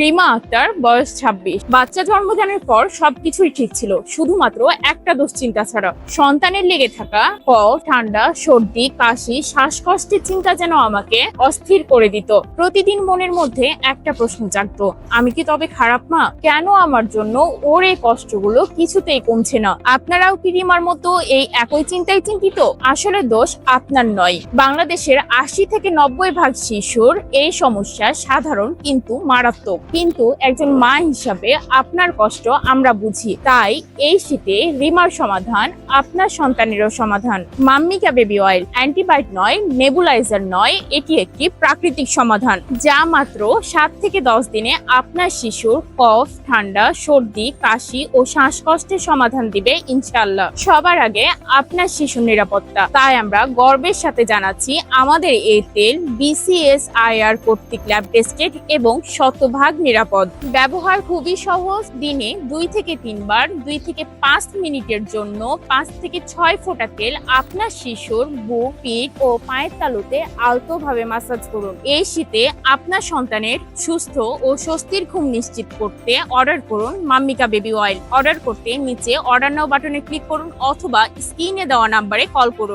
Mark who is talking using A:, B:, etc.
A: রিমা আক্তার, বয়স ছাব্বিশ। বাচ্চা জন্মদানের পর সবকিছুই ঠিক ছিল, শুধুমাত্র একটা দুশ্চিন্তা ছাড়া। সন্তানের লেগে থাকা ক ঠান্ডা, সর্দি, কাশি, শ্বাসকষ্টের চিন্তা যেন আমাকে অস্থির করে দিত। প্রতিদিন মনের মধ্যে একটা প্রশ্ন জাগত, আমি কি তবে খারাপ মা? কেন আমার জন্য ওর এই কষ্টগুলো কিছুতেই কমছে না? আপনারাও কি রিমার মতো এই একই চিন্তায় চিন্তিত? আসলে দোষ আপনার নয়। বাংলাদেশের আশি থেকে নব্বই ভাগ শিশুর এই সমস্যা সাধারণ, কিন্তু মারাত্মক। কিন্তু একজন মা হিসাবে আপনার কষ্ট আমরা বুঝি। তাই এই শীতে রিমার সমাধান, আপনার সন্তানেরও সমাধান। মাম্মিকা বেবি অয়েল, অ্যান্টিবায়োটিক নয়, নেবুলাইজার নয়, এটি একটি প্রাকৃতিক সমাধান। যা মাত্র সাত থেকে দশ দিনে আপনার শিশুর কফ, ঠান্ডা, সর্দি, কাশি ও শ্বাসকষ্টের সমাধান দিবে ইনশাল্লাহ সবার আগে আপনার শিশুর নিরাপত্তা। তাই আমরা গর্বের সাথে জানাচ্ছি, আমাদের এই তেল বিসিএস আইআর কর্তৃক ল্যাব টেস্টেড এবং শতভাগ নিরাপদ। ব্যবহার খুবই সহজ। দিনে দুই থেকে তিনবার, দুই থেকে পাঁচ মিনিটের জন্য পাঁচ থেকে ছয় ফোঁটা তেল আপনার শিশুর বুক, পিঠ ও পায়ের তালুতে আলতোভাবে মাসাজ করুন। এই শীতে আপনার সন্তানের সুস্থ ও স্বস্তির ঘুম নিশ্চিত করতে অর্ডার করুন মাম্মিকা বেবি অয়েল অর্ডার করতে নিচে অর্ডার নাও বাটনে ক্লিক করুন অথবা স্ক্রিনে দেওয়া নাম্বারে কল করুন।